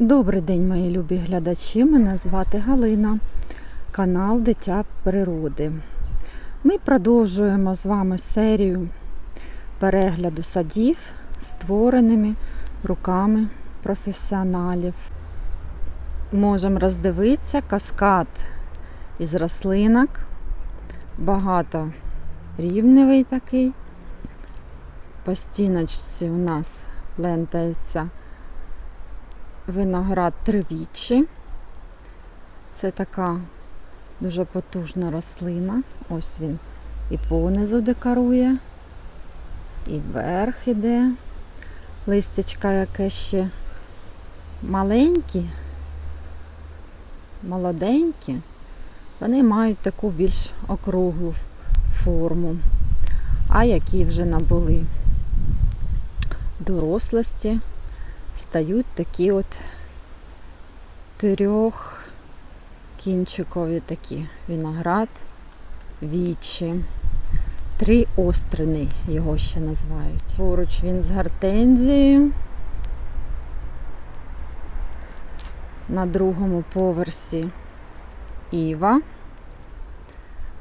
Добрий день, мої любі глядачі. Мене звати Галина, канал Дитя природи. Ми продовжуємо з вами серію перегляду садів, створеними руками професіоналів. Можемо роздивитися каскад із рослинок, багато рівневий такий. По стіночці у нас плентається виноград тривічі. Це така дуже потужна рослина. Ось він і понизу декорує, і вверх іде. Листячка яке ще маленькі, молоденькі, вони мають таку більш округлу форму. А які вже набули дорослості, стають такі от трьох кінчикові такі виноград, вічі. Три острини його ще називають. Поруч він з гортензією. На другому поверсі Іва.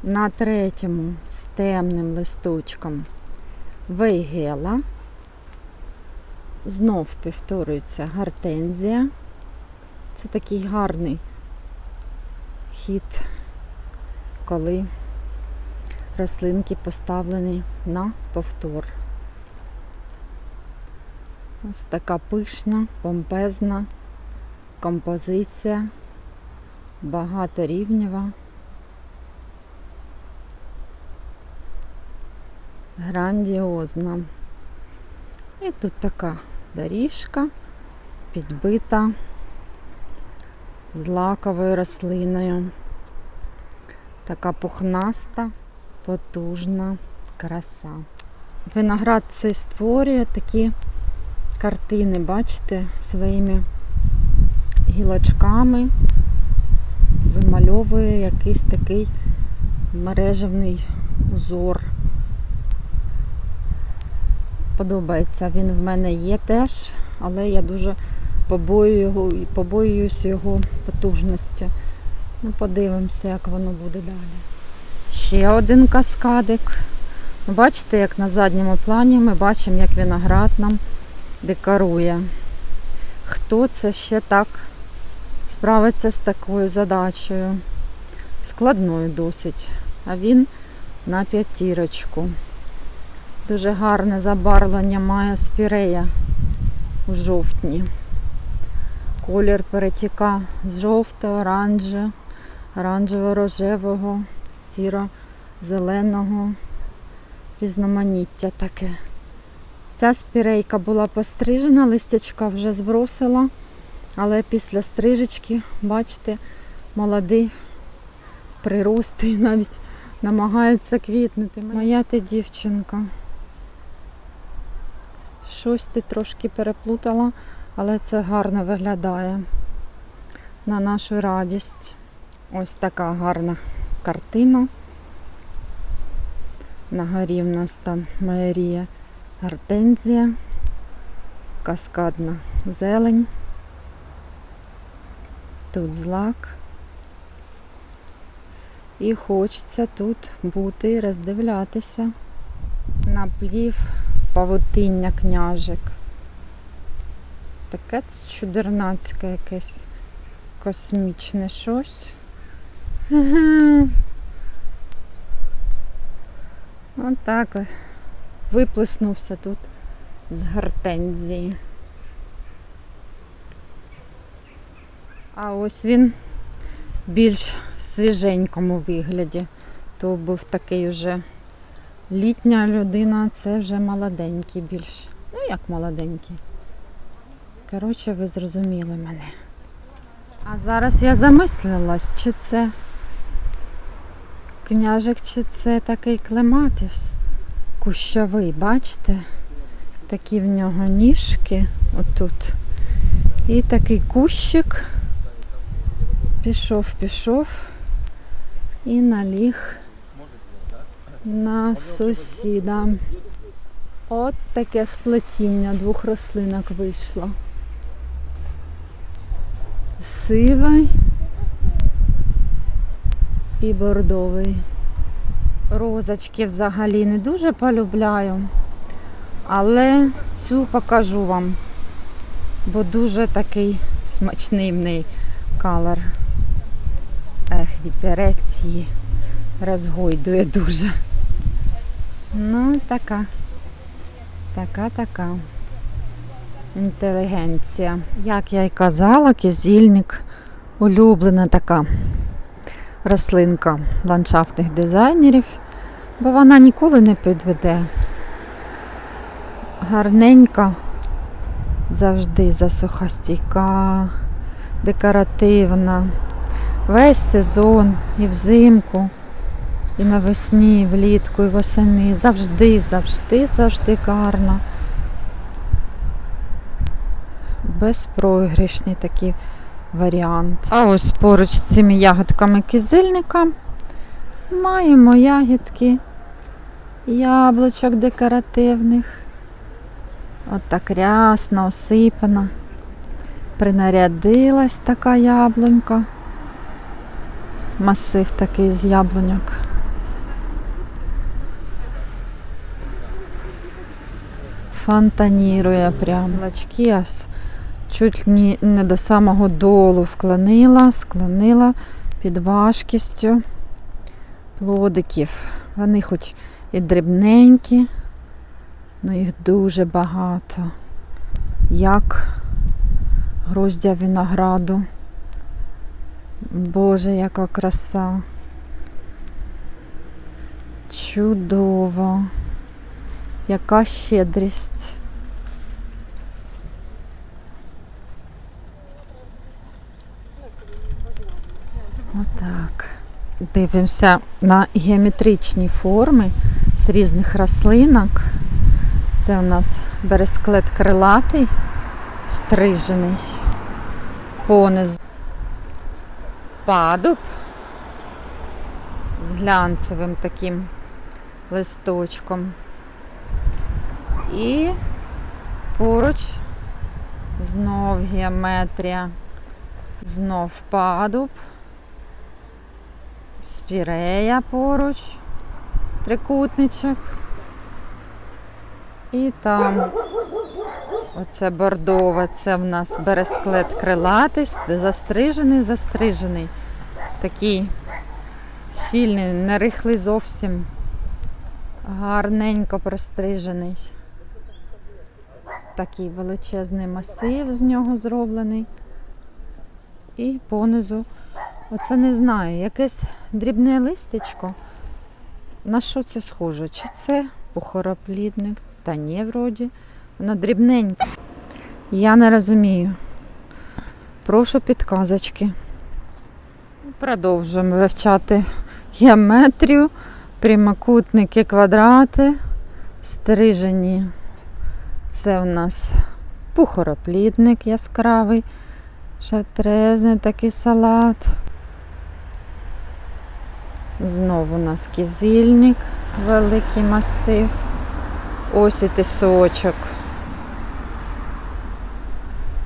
На третьому з темним листочком Вейгела. Знов повторюється гортензія. Це такий гарний хід, коли рослинки поставлені на повтор. Ось така пишна, помпезна композиція, багаторівнєва, грандіозна. І тут така доріжка підбита з лаковою рослиною. Така пухнаста, потужна краса. Виноград цей створює такі картини, бачите, своїми гілочками вимальовує якийсь такий мережевний узор. Подобається, він в мене є теж, але я дуже побою його, побоююсь його потужності. Ну, подивимося, як воно буде далі. Ще один каскадик. Ну, Бачите, як на задньому плані ми бачимо, як виноград нам декорує. Хто це ще так справиться з такою задачею? Складною досить. А він на п'ятірочку. Дуже гарне забарвлення має спірея у жовтні. Колір перетіка з жовтого, оранжевого, оранжево-рожевого, сіро-зеленого, різноманіття таке. Ця спірейка була пострижена, листячка вже збросила, але після стрижечки, бачите, молодий прирости і навіть намагається квітнути. Моя ти дівчинка. Щось ти трошки переплутала, але це гарно виглядає на нашу радість. Ось така гарна картина. На горі в нас там майорія гортензія, каскадна зелень. Тут злак. І хочеться тут бути роздивлятися. Наплів павутиння княжик. Таке чудернацьке якесь космічне щось. Отак виплеснувся тут з гортензії. А ось він більш свіженькому вигляді. То був такий вже літня людина, це вже молоденький більш. Ну, як молоденький. Коротше, ви зрозуміли мене. А зараз я замислилась, чи це княжик, чи це такий клематис кущовий, бачите? Такі в нього ніжки отут. І такий кущик пішов, пішов і наліг на сусіда. От таке сплетіння двох рослинок вийшло. Сивий і бордовий. Розочки взагалі не дуже полюбляю, але цю покажу вам, бо дуже такий смачний в. Ех, вітерець її розгойдує дуже. Ну, така. Така, така. Інтелігенція. Як я й казала, кизільник улюблена така рослинка ландшафтних дизайнерів, бо вона ніколи не підведе. Гарненька, завжди засухостійка, декоративна. Весь сезон і взимку, і навесні, і влітку, і восени. Завжди, завжди, завжди гарна. Безпроіграшний такий варіант. А ось поруч з цими ягодками кизильника маємо ягідки яблучок декоративних. От так рясно, осипана. Принарядилась така яблунька. Масив такий з яблуньок. Фонтанірує прям. Лачки аж чуть ні- не до самого долу вклонила, склонила під важкістю плодиків. Вони хоч і дрібненькі, але їх дуже багато. Як гроздя винограду. Боже, яка краса. Чудово. Яка щедрість. Отак. Дивимося на геометричні форми з різних рослинок. Це у нас бересклет крилатий, стрижений. Понизу падуб з глянцевим таким листочком. І поруч знов геометрія, знов падуб, спірея поруч, трикутничок. І там оце бордове, це в нас бересклет крилатий, застрижений, застрижений. Такий щільний, не рихлий зовсім. Гарненько прострижений. Такий величезний масив з нього зроблений. І понизу, оце не знаю, якесь дрібне листечко. На що це схоже? Чи це пухороплідник? Та ні, вроді. Воно дрібненьке. Я не розумію. Прошу підказочки. Продовжуємо вивчати геометрію, прямокутники, квадрати, стрижені. Це у нас пухороплідник яскравий, шатрезний такий салат. Знову у нас кизильник, великий масив. Ось і тисочок.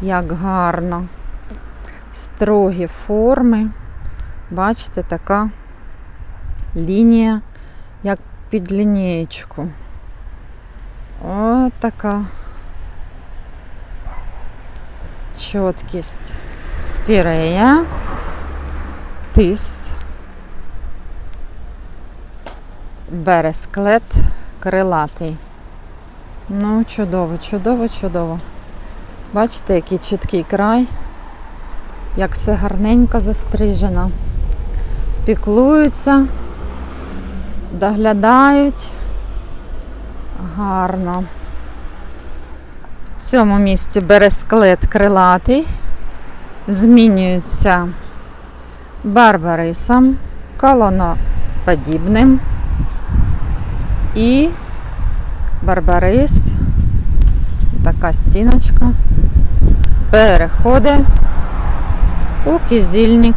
Як гарно. Строгі форми. Бачите, така лінія, як під лінієчку. О, така чіткість. Спірея, тис, бересклет крилатий. Ну, чудово, чудово, чудово. Бачите, який чіткий край, як все гарненько застрижено. Піклуються, доглядають. Гарно. В цьому місці бересклет крилатий. Змінюється барбарисом, колоноподібним і барбарис, така стіночка, переходить у кизільник.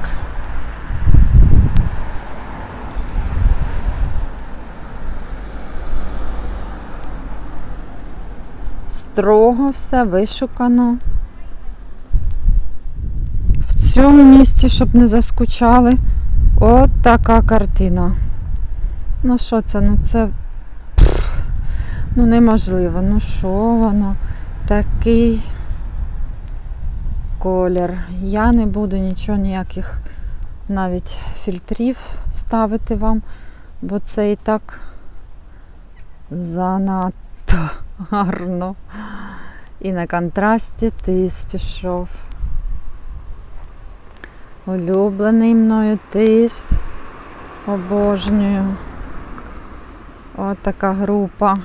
Строго все вишукано. В цьому місці, щоб не заскучали. От така картина. Ну що це? Ну це ну неможливо. Ну що воно? Такий колір. Я не буду нічого, ніяких навіть фільтрів ставити вам, бо це і так занадто гарно. І на контрасті тис пішов. Улюблений мною тис. Обожнюю. От така група.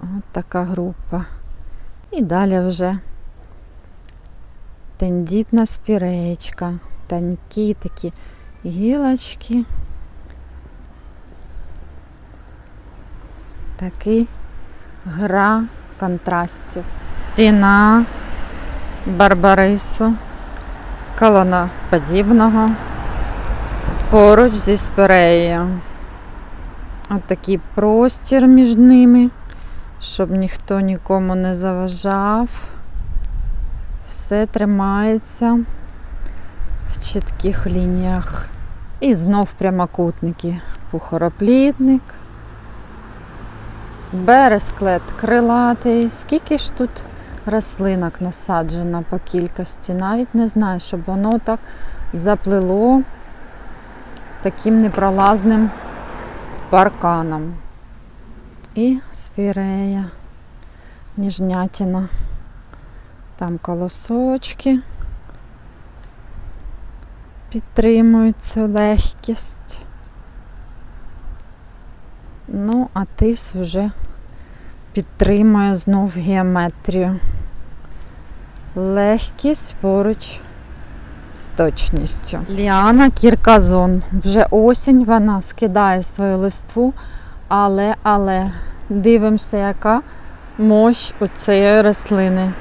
От така група. І далі вже тендітна спіреєчка. Тонькі такі гілочки. Такий гра контрастів. Стіна барбарису, колоноподібного, поруч зі спіреєю. От такий простір між ними, щоб ніхто нікому не заважав. Все тримається в чітких лініях. І знов прямокутники. Пухороплітник. Бересклет крилатий. Скільки ж тут рослинок насаджено по кількості? Навіть не знаю, щоб воно так заплило таким непролазним парканом. І спірея, ніжнятина. Там колосочки підтримують цю легкість. Ну, а тис вже підтримує знов геометрію. Легкість поруч з точністю. Ліана Кірказон. Вже осінь вона скидає свою листву, але, але дивимося, яка мощ у цієї рослини.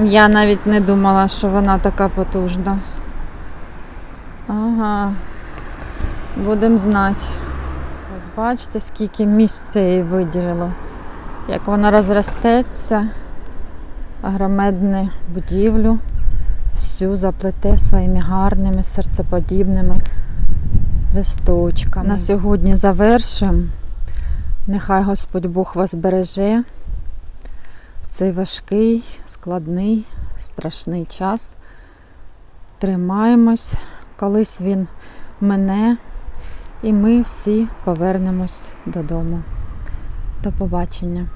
Я навіть не думала, що вона така потужна. Ага, будемо знати. Ось бачите, скільки місця їй виділило. Як вона розростеться, агромедну будівлю, всю заплете своїми гарними серцеподібними листочками. На сьогодні завершуємо. Нехай Господь Бог вас береже в цей важкий, складний, страшний час. Тримаємось, колись він мене, і ми всі повернемось додому. До побачення.